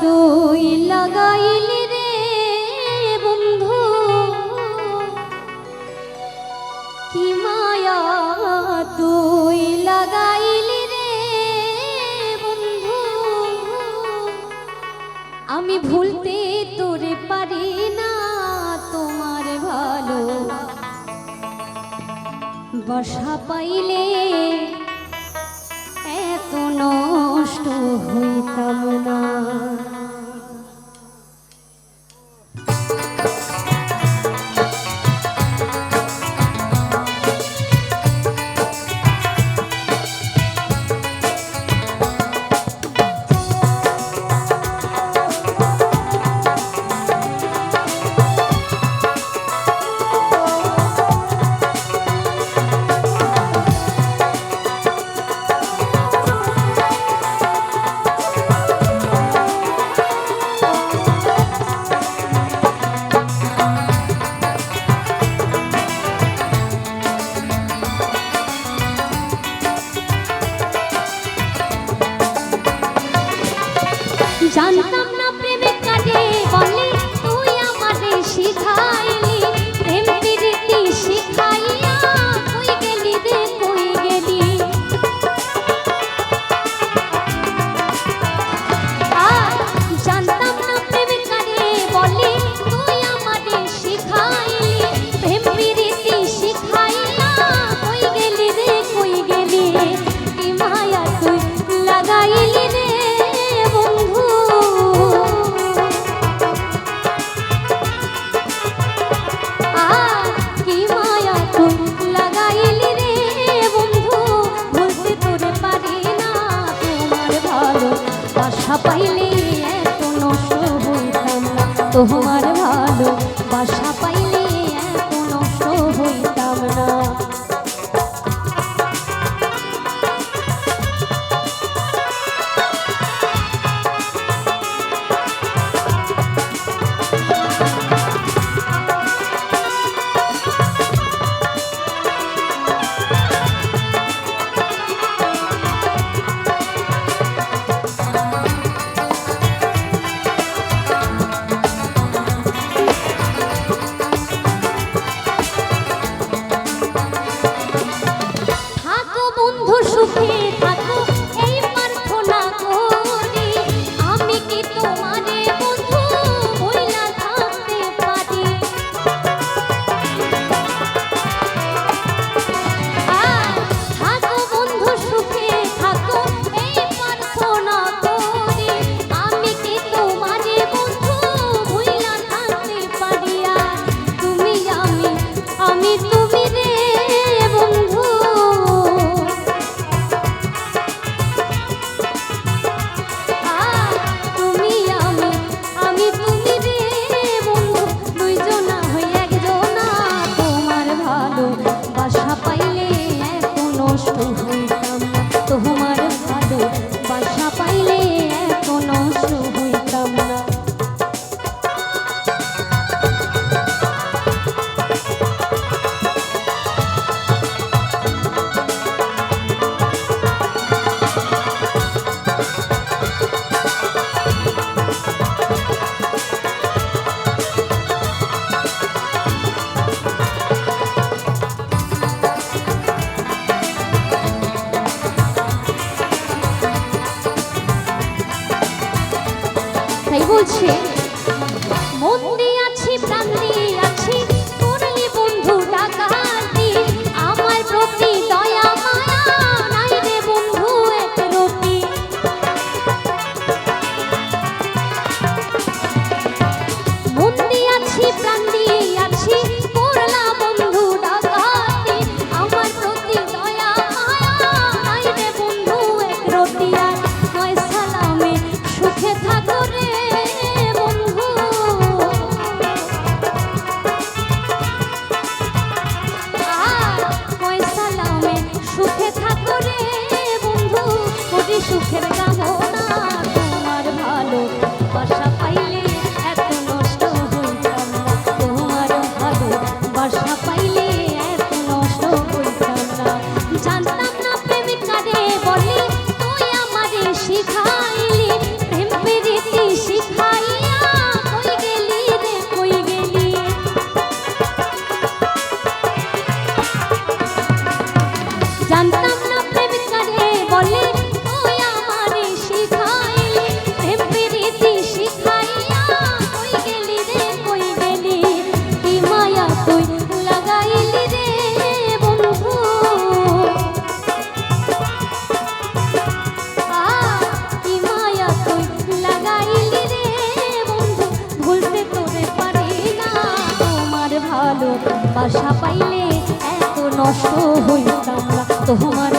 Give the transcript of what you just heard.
তুই লাগাইলি রে বন্ধু। কি মায়া তুই লাগাইলি রে বন্ধু। আমি ভুলতে তোরে পারি না তোমার ভালো। বসা পাইলে দেখা পাইলে এত নষ্ট হইতাম। না কথাই বলছে মন্দির আশা পাইলে এত নষ্ট হইতাম না। তোমার